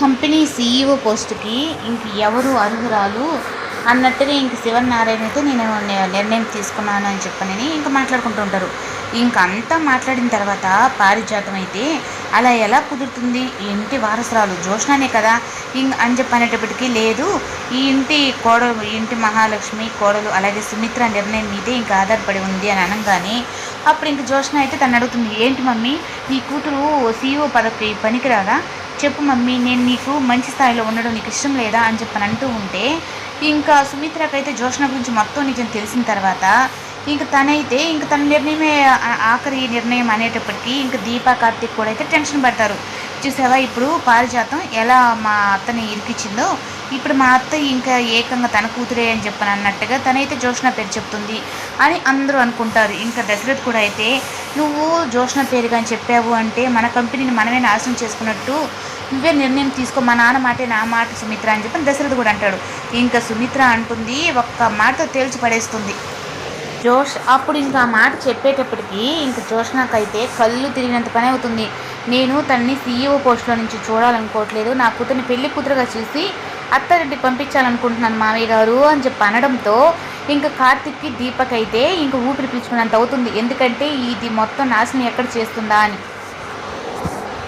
Company CEO పోస్టుకి ఇంక ఎవరు అర్హురాలు అన్నట్టుగా ఇంక శివనారాయణ అయితే నేను నిర్ణయం తీసుకున్నాను అని చెప్పనని ఇంకా మాట్లాడుకుంటూ ఉంటారు. ఇంక అంతా మాట్లాడిన తర్వాత పారిజాతం అయితే అలా ఎలా కుదురుతుంది? ఈ ఇంటి వారసురాలు? జోష్నానే కదా? ఇంక అని చెప్పనేటప్పటికీ లేదు. ఈ ఇంటి కోడలు ఇంటి మహాలక్ష్మి కోడలు అలాగే సుమిత్ర నిర్ణయం మీదే ఇంకా ఆధారపడి ఉంది అని అనగానే అప్పుడు ఇంక జోష్న అయితే తను అడుగుతుంది ఏంటి మమ్మీ? నీ కూతురు సీఈఓ పదకి పనికిరాదా? చెప్పు మమ్మీ నేను నీకు మంచి స్థాయిలో ఉండడం నీకు ఇష్టం లేదా అని చెప్పని అంటూ ఉంటే ఇంకా సుమిత్రకైతే జోష్ణ గురించి మొత్తం నిజం తెలిసిన తర్వాత ఇంక తనైతే ఇంక తన నిర్ణయమే ఆఖరి నిర్ణయం అనేటప్పటికీ ఇంక దీపా కార్తిక్ కూడా అయితే టెన్షన్ పడతారు. చూసావా ఇప్పుడు పారిజాతం ఎలా మా అత్తని ఇరికిచ్చిందో? ఇప్పుడు మా అత్త ఇంకా ఏకంగా తన కూతురే అని చెప్పని అన్నట్టుగా తనైతే జోష్ణ పేరు చెప్తుంది అని అందరూ అనుకుంటారు. ఇంకా దశరథ్ కూడా అయితే నువ్వు జోష్న పేరు కానీ చెప్పావు అంటే మన కంపెనీని మనమే నాశనం చేసుకున్నట్టు నువ్వే నిర్ణయం తీసుకో మా నాన్న మాటే నా మాట సుమిత్ర అని చెప్పి దశరథ్ కూడా అంటాడు. ఇంకా సుమిత్ర అంటుంది ఒక్క మాటతో తేల్చి పడేస్తుంది. జోష్ అప్పుడు ఇంకా ఆ మాట చెప్పేటప్పటికి ఇంక జోష్నాకైతే కళ్ళు తిరిగినంత పని అవుతుంది. నేను తనని సీఈఓ పోస్టులో నుంచి చూడాలనుకోవట్లేదు. నా కూతుర్ని పెళ్ళి కూతురుగా చూసి అత్తారింటికి పంపించాలనుకుంటున్నాను మామయ్య గారు అని చెప్పి అనడంతో ఇంకా కార్తిక్కి దీపక్ అయితే ఇంక ఊపిరి పీల్చుకున్నంత అవుతుంది. ఎందుకంటే ఇది మొత్తం నాశనం ఎక్కడ చేస్తుందా అని.